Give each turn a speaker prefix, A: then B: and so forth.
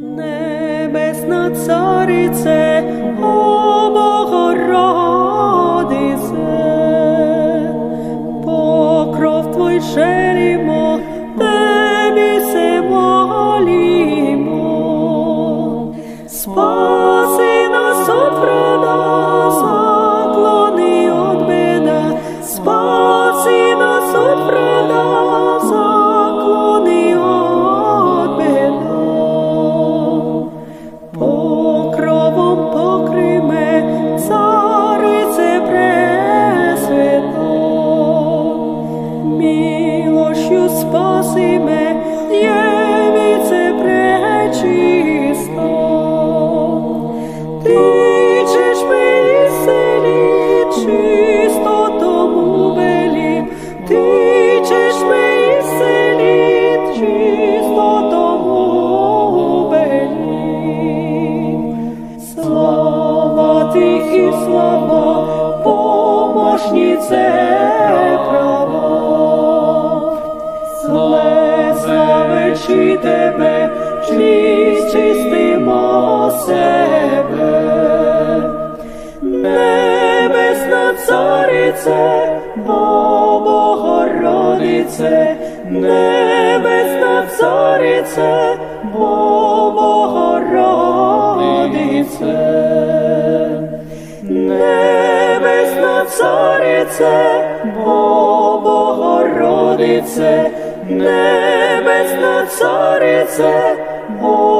A: Небесна царице, о Богородице, покров Твой шелімо, Тебі се молімо. Спаси спасиме, євіце пречисто. Ти ж мені селі, чистотому белі, ти ж мені селі, чистотому белі. Слава ти і слава, помощнице Славичи тебе, чистимо себе. Небесна царице, Бо Богородице, Небесна царице, Бо Богородице. Небесна царице, Бо Богородице, Небесна царице, Бо